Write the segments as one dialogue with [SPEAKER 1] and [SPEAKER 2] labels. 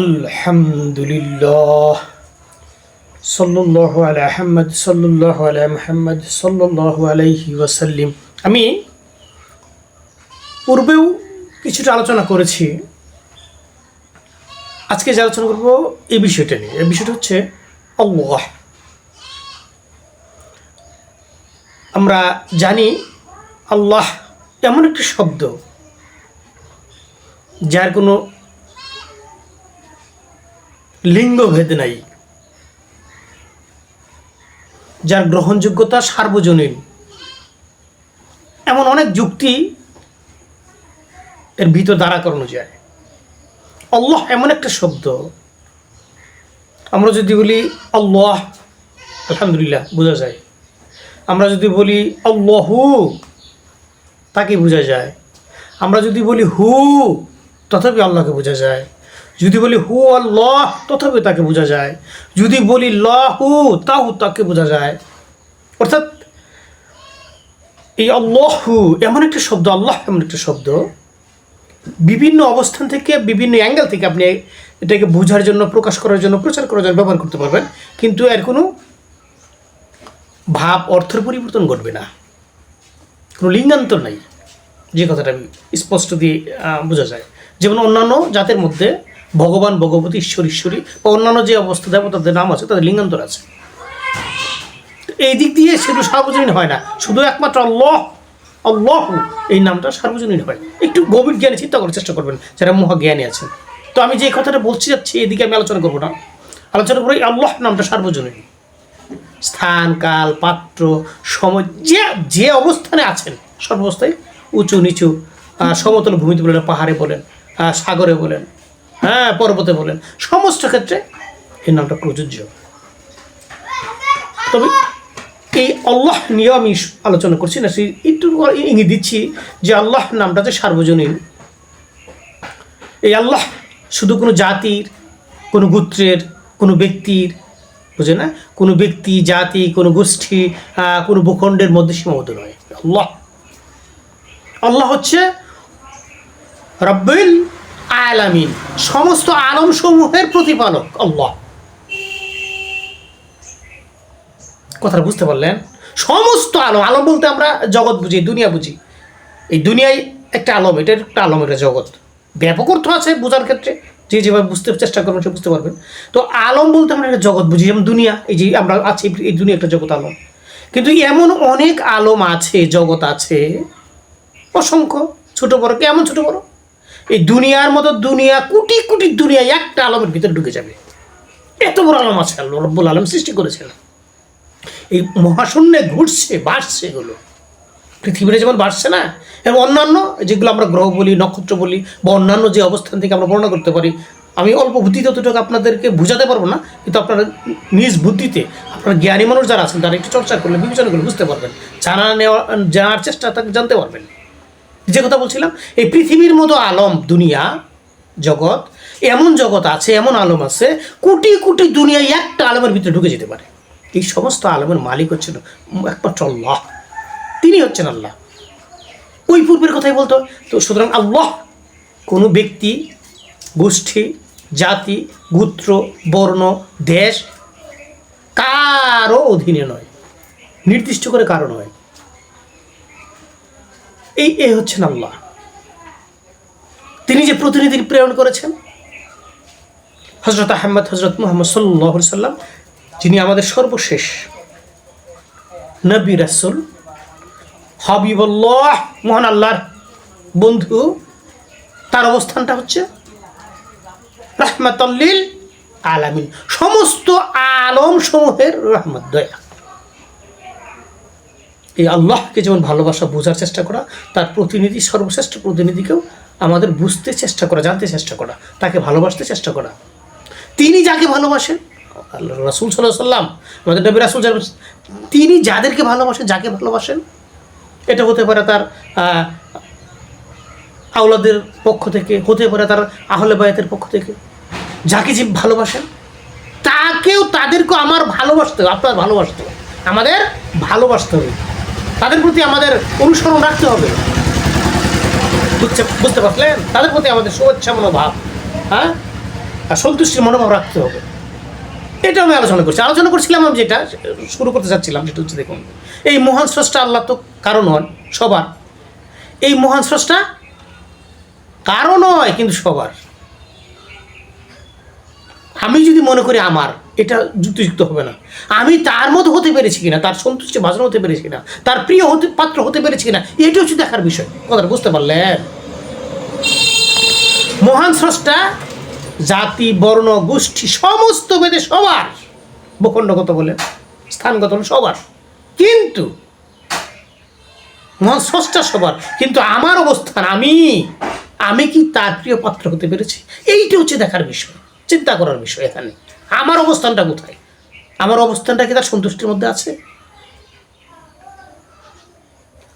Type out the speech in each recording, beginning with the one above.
[SPEAKER 1] আলহামদুলিল্লাহ। সাল্লাল্লাহু আলা আহমদ সাল্লাল্লাহু আলা মুহাম্মদ, সাল্লাল্লাহু আলাইহি ওয়াসাল্লিম। আমি পূর্বেও কিছুটা আলোচনা করেছি। আজকে যে আলোচনা করব এই বিষয়টা নিয়ে। এই বিষয়টা হচ্ছে আল্লাহ। আমরা জানি আল্লাহ এমন একটি শব্দ, যার কোনো লিঙ্গভেদ নাই। যার গ্রহণযোগ্যতা সার্বজনীন। এমন অনেক যুক্তি এর ভিতর দাঁড়া করানো যায়। আল্লাহ এমন একটা শব্দ। আমরা যদি বলি আল্লাহ, আলহামদুলিল্লাহ, বোঝা যায়। আমরা যদি বলি আল্লাহু, তাকে বোঝা যায়। আমরা যদি বলি হু, তথাপি আল্লাহকে বোঝা যায়। যদি বলি হু আল্লাহ তথাপি তাকে বোঝা যায়। যদি বলি লাহু, তাহু তাকে বোঝা যায়। অর্থাৎ এই আল্লাহু এমন একটা শব্দ, আল্লাহ এমন একটা শব্দ। বিভিন্ন অবস্থান থেকে, বিভিন্ন অ্যাঙ্গেল থেকে আপনি এটাকে বোঝার জন্য, প্রকাশ করার জন্য, প্রচার করার জন্য ব্যবহার করতে পারবেন। কিন্তু এর কোনো ভাব, অর্থের পরিবর্তন ঘটবে না। কোনো লিঙ্গান্তর নাই। যে কথাটা স্পষ্ট দিয়ে বোঝা যায়। যেমন অন্যান্য জাতের মধ্যে ভগবান, ভগবতী, ঈশ্বর, ঈশ্বরী বা অন্যান্য যে অবস্থা দেবতাদের নাম আছে, তাদের লিঙ্গান্তর আছে। এই দিক দিয়ে সেগুলো সার্বজনীন হয় না, শুধু একমাত্র আল্লাহ আল্লাহ এই নামটা সার্বজনীন হয়। একটু গভীর জ্ঞানে চিন্তা করার চেষ্টা করবেন, যারা মহাজ্ঞানী আছেন। তো আমি যে কথাটা বলতে যাচ্ছি এদিকে আমি আলোচনা করব না। আলোচনা করব আল্লাহ নামটা সার্বজনীন। স্থান, কাল, পাত্র, সময়, যে যে অবস্থানে আছেন, সর্বাবস্থায় উঁচু, নিচু সমতল ভূমিতে বলেন, পাহাড়ে বলেন সাগরে বলেন হ্যাঁ পর্বতে বলেন। সমস্ত ক্ষেত্রে এই নামটা প্রযোজ্য। তবে এই আল্লাহ নিয়ে আমি আলোচনা করছি না, সেই একটু ইঙ্গিত দিচ্ছি যে আল্লাহ নামটা যে সার্বজনীন। এই আল্লাহ শুধু কোনো জাতির, কোনো গোত্রের, কোনো ব্যক্তির বুঝে না? কোনো ব্যক্তি, জাতি, কোনো গোষ্ঠী কোনো ভূখণ্ডের মধ্যে সীমাবদ্ধ নয়। আল্লাহ। আল্লাহ হচ্ছে রব্বিল আলামিন, সমস্ত আলম সমূহের প্রতিপালক আল্লাহ। কথাটা বুঝতে পারলেন? সমস্ত আলম আলম বলতে আমরা জগৎ বুঝি, দুনিয়া বুঝি। এই দুনিয়ায় একটা আলম এটার একটা আলম, এটা জগৎ। ব্যাপক অর্থ আছে বোঝার ক্ষেত্রে, যে যেভাবে বুঝতে চেষ্টা করবেন সে বুঝতে পারবেন। তো আলম বলতে আমরা একটা জগৎ বুঝি, যেমন দুনিয়া, এই যে আমরা আছি, এই দুনিয়া একটা জগৎ আলম। কিন্তু এমন অনেক আলম আছে, জগৎ আছে, অসংখ্য, ছোট বড়, কেমন ছোট বড়? এই দুনিয়ার মতো দুনিয়া, কোটি কোটি দুনিয়া একটা আলমের ভিতরে ঢুকে যাবে। এত বড় আলম আছে আল্লাহ, রব্বুল আলম সৃষ্টি করেছেন। এই মহাশূন্যে ঘুরছে, বাড়ছে এগুলো। পৃথিবীতে যেমন বাড়ছে না, এবং অন্যান্য যেগুলো আমরা গ্রহ বলি, নক্ষত্র বলি, বা অন্যান্য যে অবস্থান থেকে আমরা বর্ণনা করতে পারি, আমি অল্প বুদ্ধিতে অতটুকু আপনাদেরকে বোঝাতে পারব না, কিন্তু আপনারা নিজ বুদ্ধিতে, আপনার জ্ঞানী মানুষ যারা আছেন, তারা একটু চর্চা করলে, বিবেচনা করলে বুঝতে পারবেন। জানা নেওয়া, জানার চেষ্টা তাকে জানতে পারবেন। যে কথা বলছিলাম, এই পৃথিবীর মতো আলম দুনিয়া, জগৎ, এমন জগৎ আছে, এমন আলম আছে, কোটি কোটি দুনিয়ায় একটা আলমের ভিতরে ঢুকে যেতে পারে। এই সমস্ত আলমের মালিক হচ্ছেন একমাত্র আল্লাহ। তিনি হচ্ছেন আল্লাহ। ওই পূর্বের কথাই বলতো। তো সুতরাং আল্লাহ কোনো ব্যক্তি, গোষ্ঠী, জাতি, গোত্র, বর্ণ, দেশ কারও অধীনে নয়। নির্দিষ্ট করে কারও নয়। এই এ হচ্ছেন আল্লাহ। তিনি যে প্রতিনিধি প্রেরণ করেছেন হজরত আহমদ হজরত মোহাম্মদ সাল্লাহ সাল্লাম, যিনি আমাদের সর্বশেষ নবী রাসুল, হাবিবুল্লাহ, মহান আল্লাহর বন্ধু, তার অবস্থানটা হচ্ছে রহমাতল্লিল আলামিন। সমস্ত আলম সমূহের রহমত, দয়া। এই আল্লাহকে যেমন ভালোবাসা বোঝার চেষ্টা করা, তার প্রতিনিধি সর্বশ্রেষ্ঠ প্রতিনিধিকেও আমাদের বুঝতে চেষ্টা করা, জানতে চেষ্টা করা, তাকে ভালোবাসতে চেষ্টা করা। তিনি যাকে ভালোবাসেন রাসুল সাল্লাহ সাল্লাম আমাদের নবী রাসুল তিনি যাদেরকে ভালোবাসেন, যাকে ভালোবাসেন, এটা হতে পারে তার আওলাদের পক্ষ থেকে, হতে পারে তার আহলে বায়াতের পক্ষ থেকে। যাকে যে ভালোবাসেন, তাকেও তাদেরকেও আমার ভালোবাসতে হবে, আপনার ভালোবাসতে হবে। আমাদের ভালোবাসতে হবে। তাদের প্রতি আমাদের অনুসরণ রাখতে হবে। বুঝতে বুঝতে পারলেন? তাদের প্রতি আমাদের শুভেচ্ছা মনোভাব হ্যাঁ? আর সন্তুষ্টির মনোভাব রাখতে হবে। এটা আমি আলোচনা করছি। আলোচনা করছিলাম আমি যেটা, শুরু করতে চাচ্ছিলাম, সেটা হচ্ছে দেখুন, এই মহান স্রষ্টা আল্লাহ তো কারণ হন সবার। এই মহান স্রষ্টা কারণ নয় কিন্তু সবার। আমি যদি মনে করি আমার এটা যুক্তিযুক্ত হবে না। আমি তার মতো হতে পেরেছি কিনা, তার সন্তুষ্টি ভাষণ হতে পেরেছি কিনা, তার প্রিয় হতে, পাত্র হতে পেরেছি কিনা এটা হচ্ছে দেখার বিষয়। কথাটা বুঝতে পারলেন? মহান স্রষ্টা, জাতি, বর্ণ, গোষ্ঠী, সমস্ত বেদে সবার ভূখণ্ডগত বলে? স্থানগত বলে? সবার। কিন্তু, মহান স্রষ্টা সবার, কিন্তু আমার অবস্থান, আমি আমি কি তার প্রিয় পাত্র হতে পেরেছি? এইটা হচ্ছে দেখার বিষয়, চিন্তা করার বিষয় এখানে। আমার অবস্থানটা কোথায়? আমার অবস্থানটা কি তার সন্তুষ্টির মধ্যে আছে?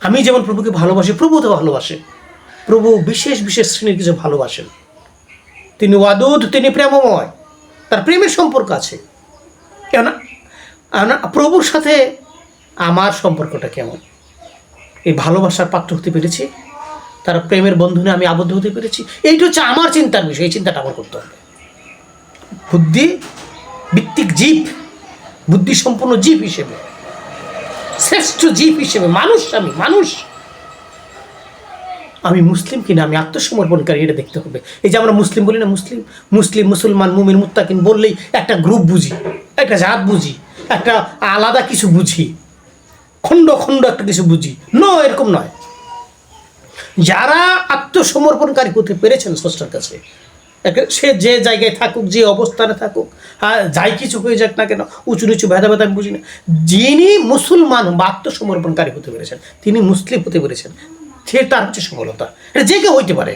[SPEAKER 1] আমি যেমন প্রভুকে ভালোবাসি প্রভু তো ভালোবাসে। প্রভু বিশেষ বিশেষ শ্রেণির কিছু ভালোবাসেন। তিনি ওয়াদুদ তিনি প্রেমময়। তার প্রেমের সম্পর্ক আছে। কেন প্রভুর সাথে আমার সম্পর্কটা কেমন? এই ভালোবাসার পাত্র হতে পেরেছি। তার প্রেমের বন্ধনে আমি আবদ্ধ হতে পেরেছি। এইটা হচ্ছে আমার চিন্তার বিষয়, এই চিন্তাটা আমার করতে হবে। বুদ্ধি ভিত্তিক জীব বুদ্ধি সম্পন্ন জীব হিসেবে, শ্রেষ্ঠ জীব হিসেবে, মানুষ আমি মানুষ। আমি মুসলিম কিনা, আমি আত্মসমর্পণকারী, এটা দেখতে হবে। এই যে আমরা মুসলিম বলি না, মুসলিম মুসলিম, মুসলমান, মুমিন, মুত্তাকিন বললেই একটা গ্রুপ বুঝি, একটা জাত বুঝি, একটা আলাদা কিছু বুঝি, খণ্ড খণ্ড একটা কিছু বুঝি। ন, এরকম নয়। যারা আত্মসমর্পণকারী হতে পেরেছেন স্রষ্টার কাছে সে যে জায়গায় থাকুক, যে অবস্থানে থাকুক আর যাই কিছু হয়ে যাক না কেন, উঁচু নিচু ভেদা আমি বুঝি না যিনি মুসলমান আত্মসমর্পণকারী হতে পেরেছেন, তিনি মুসলিম হতে পেরেছেন, সে তার হচ্ছে সফলতা। এটা যে কেউ হইতে পারে।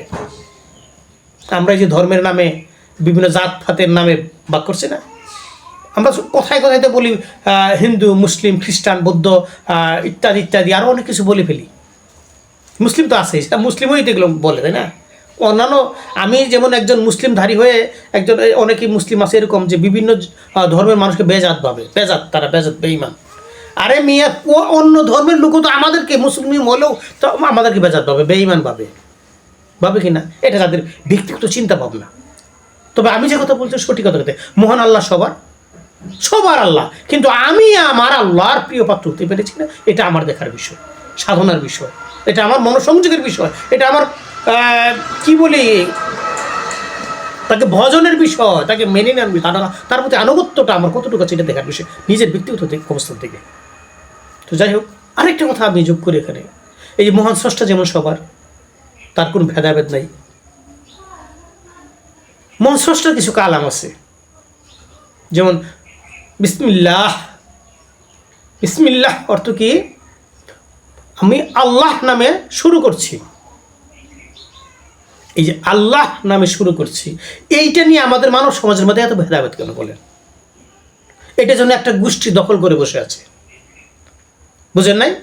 [SPEAKER 1] আমরা এই যে ধর্মের নামে, বিভিন্ন জাত ফাতের নামে বাক করছি না? আমরা কথায় কথায় তো বলি হিন্দু, মুসলিম, খ্রিস্টান, বৌদ্ধ ইত্যাদি ইত্যাদি আরও অনেক কিছু বলে ফেলি। মুসলিম তো আছে মুসলিমই তো এগুলো বলে, তাই না? অন্যান্য, আমি যেমন একজন মুসলিমধারী হয়ে একজন অনেকেই মুসলিম আছে এরকম যে বিভিন্ন ধর্মের মানুষকে বেজাত ভাবে, বেজাত, তারা বেজাত বেইমান আরে মিয়া অন্য ধর্মের লোকও তো আমাদেরকে মুসলিম হলেও তো আমাদেরকে বেজাত ভাবে বেইমান পাবে ভাবে কি না? এটা তাদের ব্যক্তিগত চিন্তা ভাবনা। তবে আমি যে কথা বলছি সঠিক কথা কথা মহান আল্লাহ সবার সবার আল্লাহ। কিন্তু আমি আমার আল্লাহর প্রিয় পাত্র হতে পেরেছি না এটা আমার দেখার বিষয়, সাধনার বিষয়, এটা আমার মনোসংযোগের বিষয়, এটা আমার কি বলি? তাকে ভজনের বিষয়, তাকে মেনে নেওয়ার বিষয়, তার প্রতি আনুগত্যটা আমার কতটুকু আছে এটা দেখার বিষয়। নিজের ব্যক্তিগত অবস্থান থেকে। তো যাই হোক, আরেকটা কথা আমি যোগ করি এখানে। এই যে মহান স্রষ্টা যেমন সবার, তার কোনো ভেদাভেদ নাই। মহান স্রষ্টার কিছু কালাম আছে। যেমন, বিসমিল্লাহ। বিসমিল্লাহ অর্থ কি? আমি আল্লাহ নামে শুরু করছি। এই যে আল্লাহ নামে শুরু করছি, এইটা নিয়ে আমাদের মানব সমাজের মধ্যে এত ভেদাভেদ কেন বলেন? এটা জন্য একটা গোষ্ঠী দখল করে বসে আছে। বুঝেন নাই?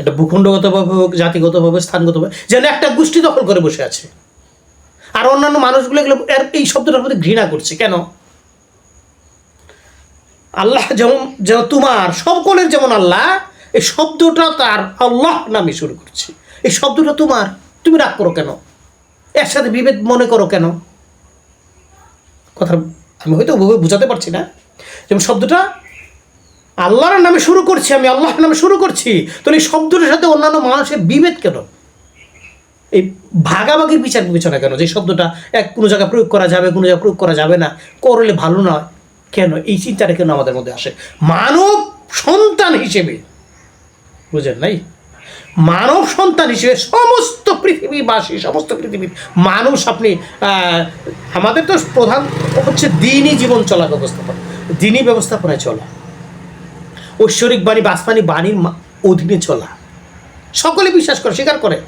[SPEAKER 1] এটা ভূখণ্ডগতভাবে হোক, জাতিগতভাবে স্থানগতভাবে যেন একটা গোষ্ঠী দখল করে বসে আছে। আর অন্যান্য মানুষগুলো এগুলো এই শব্দটার প্রতি ঘৃণা করছে। কেন? আল্লাহ যেমন, যেন তোমার, সকলের যেমন আল্লাহ, এই শব্দটা তার আল্লাহ নামে শুরু করছি। এই শব্দটা তোমার, তুমি রাগ করো কেন? এর সাথে বিভেদ মনে করো কেন? কথা আমি হয়তো ওভাবে বোঝাতে পারছি না। যেমন শব্দটা আল্লাহর নামে শুরু করছি আমি, আল্লাহর নামে শুরু করছি। তাহলে এই শব্দটার সাথে অন্যান্য মানুষের বিভেদ কেন? এই ভাগাভাগির বিচার বিবেচনা কেন? যে শব্দটা এক কোনো জায়গায় প্রয়োগ করা যাবে, কোনো জায়গায় প্রয়োগ করা যাবে না, করলে ভালো নয়, কেন? এই চিন্তাটা কেন আমাদের মধ্যে আসে? মানব সন্তান হিসেবে। বুঝেন নাই? মানব সন্তান হিসেবে সমস্ত পৃথিবীবাসী, সমস্ত পৃথিবীর মানুষ আপনি আমাদের তো প্রধান হচ্ছে দিনই জীবন চলা ব্যবস্থাপনা। দিনই ব্যবস্থাপনায় চলা। ঐশ্বরিক বাণী, বাসবাণী, বাণীর অধীনে চলা। সকলে বিশ্বাস করে, স্বীকার করে।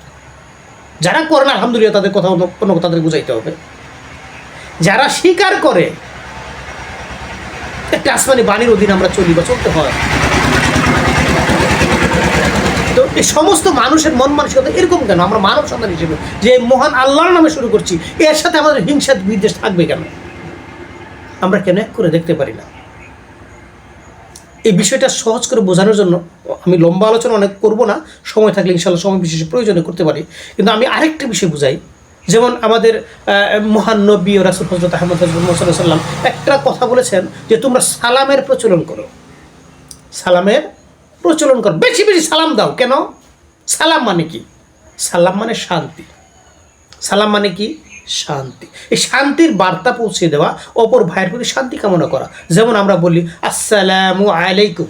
[SPEAKER 1] যারা করে না, আলহামদুলিল্লাহ তাদের কথা কোনো তাদের বুঝাইতে হবে। যারা স্বীকার করে একটা আসমানি বাণীর অধীনে আমরা চলি বা চলতে হয়। এই সমস্ত মানুষের মন মানসিকতা এরকম কেন? আমরা মানব সন্তান হিসেবে যে মহান আল্লাহর নামে শুরু করছি, এর সাথে আমাদের হিংসা বিদ্বেষ থাকবে কেন? আমরা কেন এক করে দেখতে পারি না? এই বিষয়টা সহজ করে বোঝানোর জন্য আমি লম্বা আলোচনা অনেক করব না, সময় থাকলে ইনশাল্লাহ সময় বিশেষ প্রয়োজনে করতে পারি। কিন্তু আমি আরেকটা বিষয় বুঝাই, যেমন আমাদের মহান নবী ও রাসুল হজরত আহমদ একটা কথা বলেছেন যে তোমরা সালামের প্রচলন করো। সালামের প্রচলন করো। বেশি বেশি সালাম দাও। কেন? সালাম মানে কি? সালাম মানে শান্তি। সালাম মানে কি? শান্তি। এই শান্তির বার্তা পৌঁছে দেওয়া, অপর ভাইয়ের প্রতি শান্তি কামনা করা। যেমন আমরা বলি, আসসালামু আলাইকুম।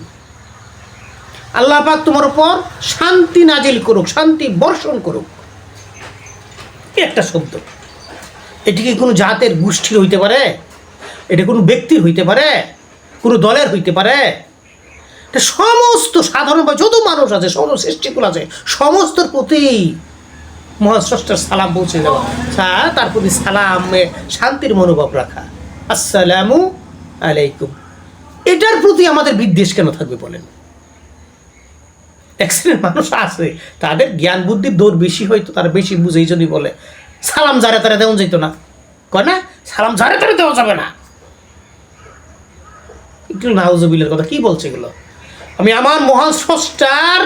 [SPEAKER 1] আল্লাহ পাক তোমার উপর শান্তি নাজিল করুক, শান্তি বর্ষণ করুক। একটা শব্দ। এটি কি কোনো জাতের গোষ্ঠীর হইতে পারে? এটা কোনো ব্যক্তির হইতে পারে? কোনো দলের হইতে পারে? সমস্ত সাধারণ বা যত মানুষ আছে, সমস্ত সৃষ্টিকুল আছে, সমস্তর প্রতি মহাস্রষ্টার সালাম পৌঁছে দেওয়া। তার প্রতি সালামে শান্তির মনোভাব রাখা। আসসালামু আলাইকুম। এটার প্রতি আমাদের বিদ্বেষ কেন থাকবে বলেন? এক মানুষ আছে, তাদের জ্ঞান বুদ্ধির দৌড় বেশি হয়তো তারা বেশি বুঝে জন্যই বলে, সালাম যারে তারা দেওয়া যেত না। কয় না? সালাম যারে তারা দেওয়া যাবে না। একটু নাউজবিলের কথা কি বলছে এগুলো? আমি আমার মহান স্রষ্টার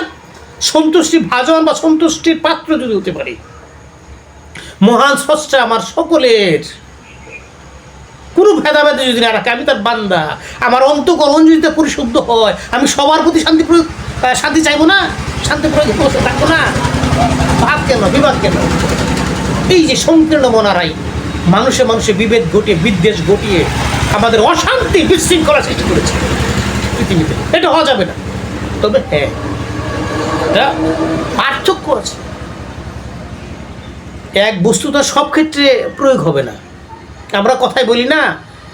[SPEAKER 1] সন্তুষ্টি ভাজন বা সন্তুষ্টির পাত্র যদি হতে পারি। মহান স্রষ্টা আমার সকলের। কোনো ভেদাভেদে যদি না রাখে, আমি তার বান্দা। আমার অন্তকরণ যদি তা পরিশুদ্ধ হয়, আমি সবার প্রতি শান্তি শান্তি চাইব না? শান্তি প্রয়োগ থাকব না? ভাব কেন? বিবাদ কেন? এই যে সংকীর্ণ মনারাই, মানুষে মানুষে বিভেদ ঘটিয়ে, বিদ্বেষ ঘটিয়ে আমাদের অশান্তি বিশৃঙ্খলা সৃষ্টি করেছে। পৃথিবীতে এটা হওয়া যাবে না। তবে হ্যাঁ এটা পার্থক্য আছে। এক বস্তু তো সব ক্ষেত্রে প্রয়োগ হবে না। আমরা কথাই বলি না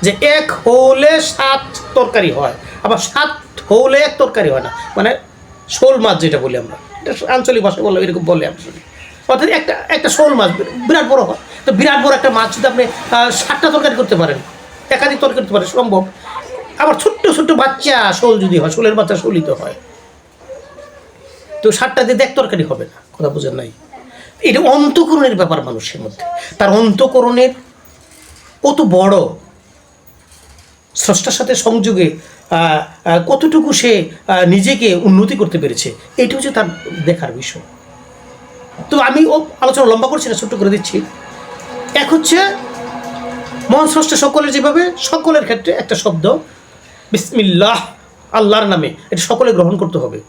[SPEAKER 1] যে এক হৌলে সাত তরকারি হয়, আবার সাত হৌলে এক তরকারি হয় না। মানে শোল মাছ যেটা বলি আমরা। এটা আঞ্চলিক ভাষায় বললাম এরকম বলে আমরা। অর্থাৎ একটা একটা শোল মাছ, বিরাট বড় হয়। তো বিরাট বড় একটা মাছ যদি আপনি সাতটা তরকারি করতে পারেন, একাধিক তরকারি করতে পারেন, সম্ভব। আবার ছোট্ট ছোট্ট বাচ্চা শোল যদি হয়, শোলের বাচ্চা শোলিত হয়, তো সারটা দিয়ে দেখ তরকারি হবে না, কথা বোঝেন নাই। এটা অন্তকরণের ব্যাপার মানুষের মধ্যে। তার অন্তকরণের কত বড়। স্রষ্টার সাথে সংযোগে কতটুকু সে নিজেকে উন্নতি করতে পেরেছে, এটা হচ্ছে তার দেখার বিষয়। তো আমি ও আলোচনা লম্বা করছি না, ছোট্ট করে দিচ্ছি। এক হচ্ছে মহান স্রষ্টা সকলের যেভাবে, সকলের ক্ষেত্রে একটা শব্দ বিসমিল্লাহ, আল্লাহর নামে। এটা সকলে গ্রহণ করতে হবে।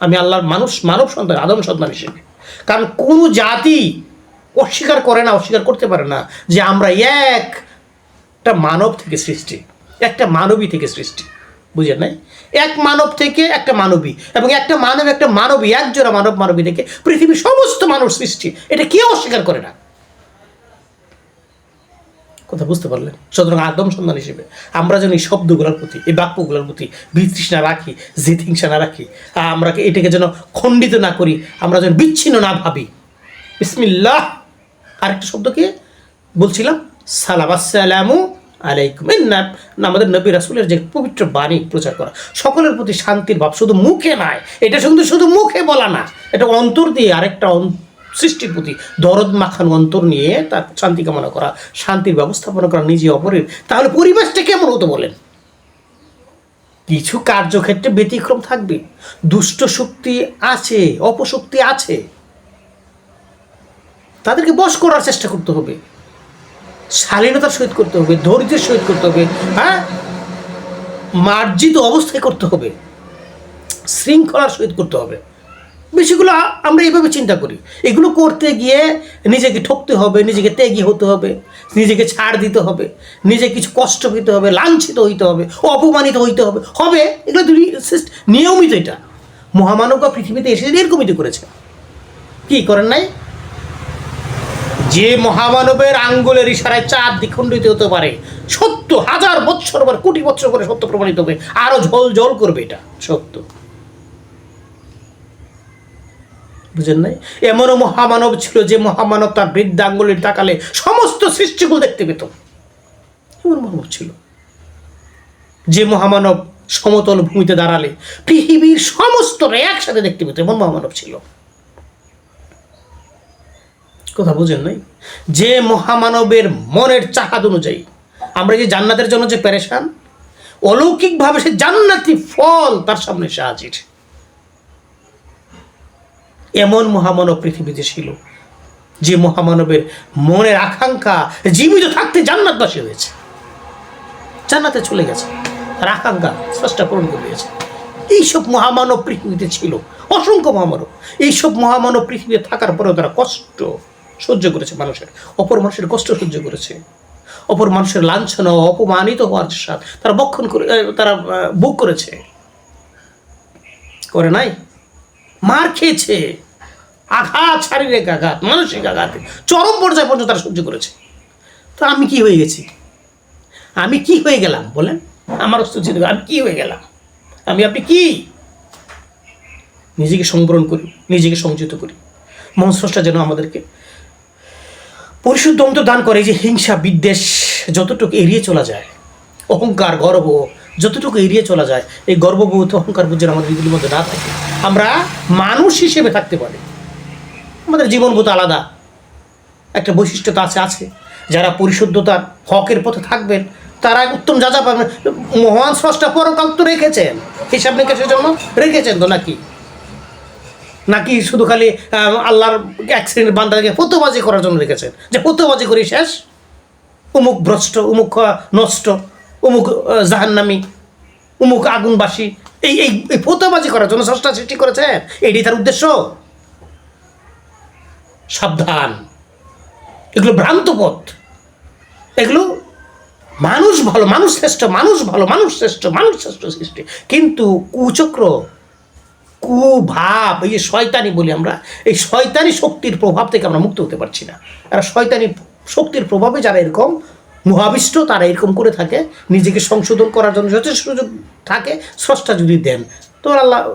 [SPEAKER 1] আমি আল্লাহর মানুষ, মানব সন্তান, আদম সন্তান হিসেবে। কারণ কোনো জাতি অস্বীকার করে না, অস্বীকার করতে পারে না যে আমরা একটা মানব থেকে সৃষ্টি, একটা মানবী থেকে সৃষ্টি। বুঝে নাই? এক মানব থেকে একটা মানবী এবং একটা মানব, একটা মানবী, একজোড়া মানব, মানবী থেকে পৃথিবীর সমস্ত মানুষ সৃষ্টি। এটা কেউ অস্বীকার করে না। কথা বুঝতে পারলেন? সুতরাং আদম সন্ধান হিসেবে আমরা যেন এই শব্দগুলোর প্রতি, এই বাক্যগুলোর প্রতি বিতৃষ্ণা রাখি জিতহিংসা না রাখি, আর আমরা এটাকে যেন খণ্ডিত না করি, আমরা যেন বিচ্ছিন্ন না ভাবি। বিসমিল্লাহ! আরেকটা শব্দ কি? বলছিলাম, সালাম আসসালামু আলাইকুম। না আমাদের নবী রাসুলের যে পবিত্র বাণী প্রচার করা, সকলের প্রতি শান্তির ভাব শুধু মুখে নয় এটা শুধু শুধু মুখে বলা না, এটা অন্তর দিয়ে আরেকটা অন- সৃষ্টির প্রতি দরদ মাখানো অন্তর নিয়ে তার শান্তি কামনা করা, শান্তির ব্যবস্থাপনা করা নিজে অপরের, তাহলে পরিবেশটা কেমন হতো বলেন? কিছু কার্যক্ষেত্রে ব্যতিক্রম থাকবে। দুষ্ট শক্তি আছে, অপশক্তি আছে। তাদেরকে বশ করার চেষ্টা করতে হবে। শালীনতার সহিত করতে হবে, ধৈর্যের সহিত করতে হবে হ্যাঁ? মার্জিত অবস্থায় করতে হবে। শৃঙ্খলার সহিত করতে হবে। আ- আমরা এইভাবে চিন্তা করি। এগুলো করতে গিয়ে নিজেকে ঠকতে হবে, নিজেকে ত্যাগী হতে হবে, নিজেকে ছাড় দিতে হবে, নিজে কিছু কষ্ট পেতে হবে, লাঞ্ছিত হইতে হবে, অপমানিত হইতে হবে। হবে, এগুলো নিয়মিত এটা। মহামানবরা পৃথিবীতে এসে এরকমই তো করেছে, কি করেন নাই? যে মহামানবের আঙ্গুলের ইশারায় চাঁদ দ্বিখণ্ডিত হতে পারে সত্য হাজার বছর পর, কোটি বছর পরে সত্য প্রমাণিত হবে, আরও ঝোল করবে এটা, সত্য। বুঝেন নাই? এমনও মহামানব ছিল যে মহামানব তার বৃদ্ধ আঙ্গুলের তাকালে সমস্ত সৃষ্টিগুলো দেখতে পেত। এমন মানব ছিল। যে মহামানব সমতল ভূমিতে দাঁড়ালে পৃথিবীর সমস্ত একসাথে দেখতে পেত, এমন মহামানব ছিল। কথা বুঝেন নাই? যে মহামানবের মনের চাহাদ অনুযায়ী আমরা যে জান্নাতের জন্য যে প্যারেশান অলৌকিকভাবে সে জান্নাতি ফল তার সামনে এসে হাজির। এমন মহামানব পৃথিবীতে ছিল যে মহামানবের মনের আকাঙ্ক্ষা জীবিত থাকতে জান্নাতবাসী হয়েছে। জান্নাতে চলে গেছে। তার আকাঙ্ক্ষা স্রষ্টা পূরণ করে দিয়েছে। এইসব মহামানব পৃথিবীতে ছিল। অসংখ্য মহামানব। এইসব মহামানব পৃথিবীতে থাকার পরেও তারা কষ্ট সহ্য করেছে মানুষের। অপর মানুষের কষ্ট সহ্য করেছে। অপর মানুষের লাঞ্ছনা অপমানিত হওয়ার সাথ তারা বক্ষণ করে তারা ভোগ করেছে। করে নাই। মার খেয়েছে। আঘাত, শারীরিক আঘাত, মানসিক আঘাত, চরম পর্যায়ে পর্যন্ত তারা সহ্য করেছে। তো আমি কি হয়ে গেছি? আমি কি হয়ে গেলাম? বলেন। আমার অস্তিত্ব আমি কি হয়ে গেলাম? আমি, আপনি কি? নিজেকে সংবরণ করি, নিজেকে সংযত করি। মন স্রষ্টা যেন আমাদেরকে পরিশুদ্ধ অন্তর দান করে। যে হিংসা, বিদ্বেষ যতটুকু এড়িয়ে চলা যায়, অহংকার, গর্ব যতটুকু এড়িয়ে চলা যায়, এই গর্ববোধ অহংকার যেন আমাদের মধ্যে না থাকে, আমরা মানুষ হিসেবে থাকতে পারি। আমাদের জীবনবোধ আলাদা। একটা বৈশিষ্ট্যতা আছে আছে। যারা পরিশুদ্ধতার হকের পথে থাকবেন, তারা উত্তম যা যা পাবেন। মহান স্রষ্টা পরকাল তো রেখেছেন। হিসাব নিকাশের জন্য রেখেছেন তো নাকি? নাকি শুধু খালি আল্লাহর শ্রেণির বান্দাকে ফতোবাজি করার জন্য রেখেছেন? যে ফতোবাজি করি শেষ? উমুক ভ্রষ্ট, উমুক নষ্ট, উমুক জাহান্নামি, উমুক আগুনবাসী, এই এই এই ফতোবাজি করার জন্য স্রষ্টা সৃষ্টি করেছেন? এটি তার উদ্দেশ্য। সাবধান। এগুলো ভ্রান্ত পথ। এগুলো মানুষ ভালো, মানুষ শ্রেষ্ঠ, মানুষ ভালো, মানুষ শ্রেষ্ঠ মানুষ শ্রেষ্ঠ সৃষ্টি। কিন্তু কুচক্র, কুভাব, এই যে শয়তানি বলি আমরা, এই শয়তানি শক্তির প্রভাব থেকে আমরা মুক্ত হতে পারছি না। আর শয়তানি শক্তির প্রভাবে যারা এরকম মহাবিষ্ট, তারা এরকম করে থাকে, নিজেকে সংশোধন করার জন্য যথেষ্ট সুযোগ থাকে, স্রষ্টা যদি দেন, তো আল্লাহ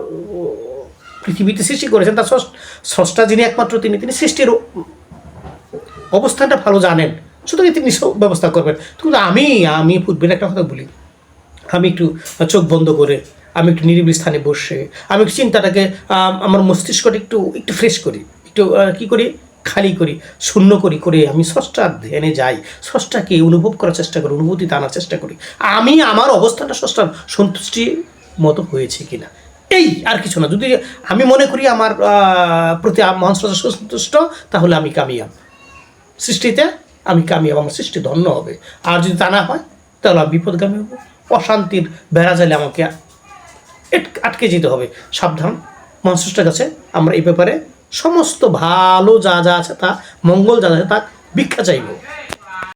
[SPEAKER 1] পৃথিবীতে সৃষ্টি করেছেন, তার স্রষ্ট- যিনি একমাত্র তিনি তিনি সৃষ্টির অবস্থানটা ভালো জানেন। সুতরাং তিনি সব ব্যবস্থা করবেন। কিন্তু আমি আমি পূর্বের একটা কথা বলি। আমি একটু চোখ বন্ধ করে, আমি একটু নিরিবিলি স্থানে বসে, আমি একটু চিন্তাটাকে আমার মস্তিষ্কটা একটু একটু ফ্রেশ করি, একটু কি করি? খালি করি, শূন্য করি, করে আমি স্রষ্টার ধ্যানে যাই। স্রষ্টাকে অনুভব করার চেষ্টা করি অনুভূতিতে আনার চেষ্টা করি। আমি আমার অবস্থানটা স্রষ্টার সন্তুষ্টি মতো হয়েছে কিনা? এই আর কিছু না। যদি আমি মনে করি আমার প্রতি মহান সন্তুষ্ট, তাহলে আমি কামিয়াব। সৃষ্টিতে আমি কামিয়াব, আমার সৃষ্টি ধন্য হবে। আর যদি তা না হয়, তাহলে আমি বিপদগামী হব। অশান্তির বেড়া জালে আমাকে আটকে যেতে হবে। সাবধান। মহাসৃষ্টের কাছে আমরা এই ব্যাপারে সমস্ত ভালো যা যা আছে তা, মঙ্গল যা যা আছে তা ভিক্ষা চাইব।